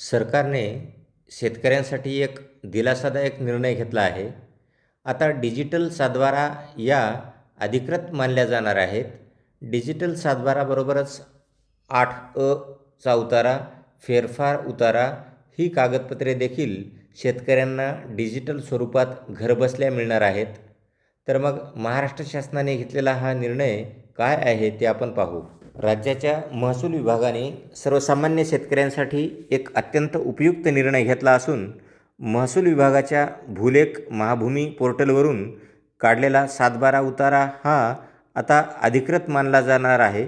सरकारने शेतकऱ्यांसाठी एक दिलासादायक निर्णय घेतला आहे. आता डिजिटल सातबारा या अधिकृत मानल्या जाणार आहेत. डिजिटल सातबाराबरोबरच आठ अ चा उतारा फेरफार उतारा ही कागदपत्रे देखील शेतकऱ्यांना डिजिटल स्वरूपात घरबसल्या मिळणार आहेत. तर मग महाराष्ट्र शासनाने घेतलेला हा निर्णय काय आहे ते आपण पाहू. राज्याच्या महसूल विभागाने सर्वसामान्य शेतकऱ्यांसाठी एक अत्यंत उपयुक्त निर्णय घेतला असून महसूल विभागाच्या भूलेख महाभूमी पोर्टलवरून काढलेला सातबारा उतारा हा आता अधिकृत मानला जाणार आहे.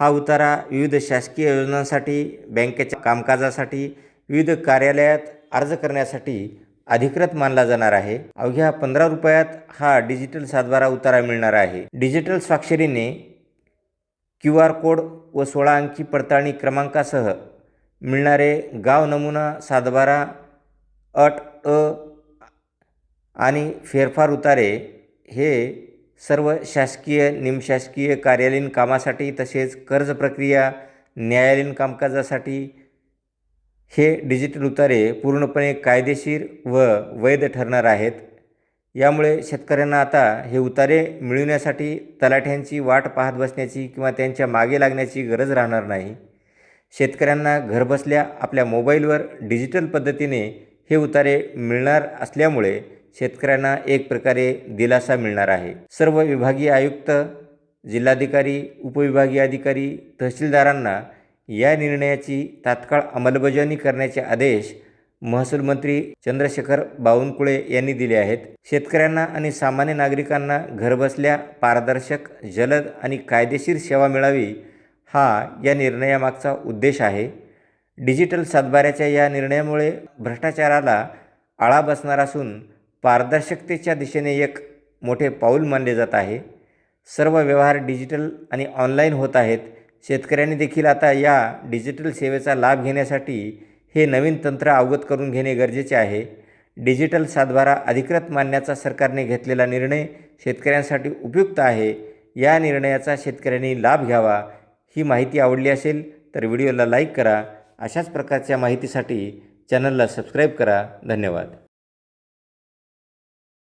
हा उतारा विविध शासकीय योजनांसाठी बँकेच्या कामकाजासाठी विविध कार्यालयात अर्ज करण्यासाठी अधिकृत मानला जाणार आहे. अवघ्या पंधरा रुपयात हा डिजिटल सातबारा उतारा मिळणार आहे. डिजिटल स्वाक्षरीने क्यू आर कोड व सोळा अंकी पडताळणी क्रमांकासह मिळणारे गाव नमुना सातबारा अट अ आणि फेरफार उतारे हे सर्व शासकीय निमशासकीय कार्यालयीन कामासाठी तसेच कर्ज प्रक्रिया न्यायालयीन कामकाजासाठी हे डिजिटल उतारे पूर्णपणे कायदेशीर व वैध ठरणार आहेत. यामुळे शेतकऱ्यांना आता हे उतारे मिळविण्यासाठी तलाठ्यांची वाट पाहत बसण्याची किंवा त्यांच्या मागे लागण्याची गरज राहणार नाही. शेतकऱ्यांना घरबसल्या आपल्या मोबाईलवर डिजिटल पद्धतीने हे उतारे मिळणार असल्यामुळे शेतकऱ्यांना एक प्रकारे दिलासा मिळणार आहे. सर्व विभागीय आयुक्त जिल्हाधिकारी उपविभागीय अधिकारी तहसीलदारांना या निर्णयाची तात्काळ अंमलबजावणी करण्याचे आदेश महसूल मंत्री चंद्रशेखर बावनकुळे यांनी दिले आहेत. शेतकऱ्यांना आणि सामान्य नागरिकांना घरबसल्या पारदर्शक जलद आणि कायदेशीर सेवा मिळावी हा या निर्णयामागचा उद्देश आहे. डिजिटल सातबाऱ्याच्या या निर्णयामुळे भ्रष्टाचाराला आळा बसणार असून पारदर्शकतेच्या दिशेने एक मोठे पाऊल मानले जात आहे. सर्व व्यवहार डिजिटल आणि ऑनलाईन होत आहेत. शेतकऱ्यांनी देखील आता या डिजिटल सेवेचा लाभ घेण्यासाठी हे नवीन तंत्र अवगत करून घेणे गरजेचे आहे. डिजिटल सातबारा अधिकृत मानण्याचा सरकारने घेतलेला निर्णय शेतकऱ्यांसाठी उपयुक्त आहे. या निर्णयाचा शेतकऱ्यांनी लाभ घ्यावा ही माहिती आवडली असेल तर व्हिडिओला लाईक करा. अशाच प्रकारच्या माहितीसाठी चॅनलला सबस्क्राईब करा. धन्यवाद.